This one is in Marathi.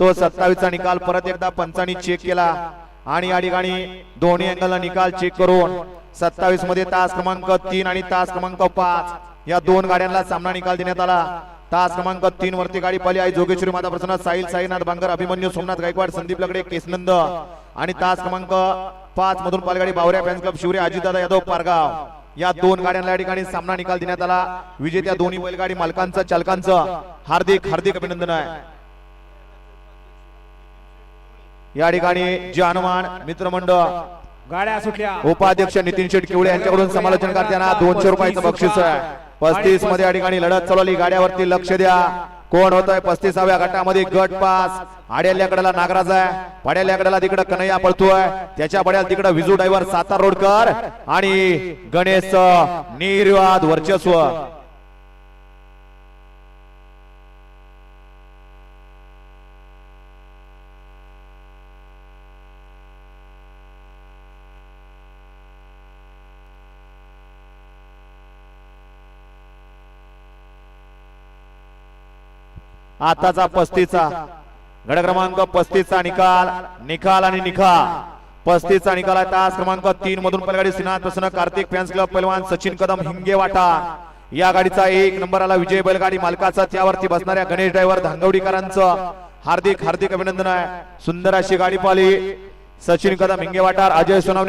तो सत्तावीसचा निकाल परत एकदा पंचांनी चेक केला. आणि या ठिकाणी दोन्ही अँगलला निकाल चेक करून सत्तावीसमध्ये तास क्रमांक तीन आणि तास क्रमांक पाच या दोन गाड्यांना सामना निकाल देण्यात आला. तास क्रमांक तीन वरती गाडी पाली आहे जोगेश्वरी माता प्रसन्न साहिल साईनाथ बांगर अभिमन्यू सोमनाथ गायकवाड संदीप लगडे केसनंद आणि तास क्रमांक पाच मधून पालगाडी बावऱ्या फॅन्स क्लब शिवरे अजितदादा यादव पारगाव. या दोन गाड्यांना या ठिकाणी सामना निकाल देण्यात आला. विजेत्या दोन्ही बैलगाडी मालकांचं चालकांचं हार्दिक हार्दिक अभिनंदन आहे. या ठिकाणी जे हनुमान मित्रमंडळ गाड्या सुटल्या. उपाध्यक्ष नितीन शेट किवळे यांच्याकडून समालोचन करताना दोनशे रुपयाचं बक्षीस आहे. पस्तीसमध्ये या ठिकाणी लढत चालवली गाड्यावरती लक्ष द्या. कोण होत आहे पस्तीसाव्या गटामध्ये गट पास. आड्याल्याकडेला नागराज आहे. पाड्याल्याकडेला तिकडं कन्हैया पळतोय. त्याच्या पड्याला तिकडं विजू ड्रायव्हर सातार रोडकर आणि गणेश निर्वाद वर्चस्व. आताचा पस्तीसचा गड क्रमांक पस्तीसचा निकाल. निकाल आणि निकाल. पस्तीसचा निकाल आहे तास क्रमांक तीन मधून पलगाडी श्रीनाथ प्रसन्न कार्तिक फॅन्स क्लब पैलवान सचिन कदम हिंगे वाटा. या गाडीचा एक नंबर आला विजय बैलगाडी मालकाचा. त्यावरती बसणाऱ्या गणेश ड्रायव्हर धांगवडीकरांचं हार्दिक हार्दिक अभिनंदन आहे. सुंदर अशी गाडी पाली सचिन कदम हिंगे वाटार अजय सोनावणे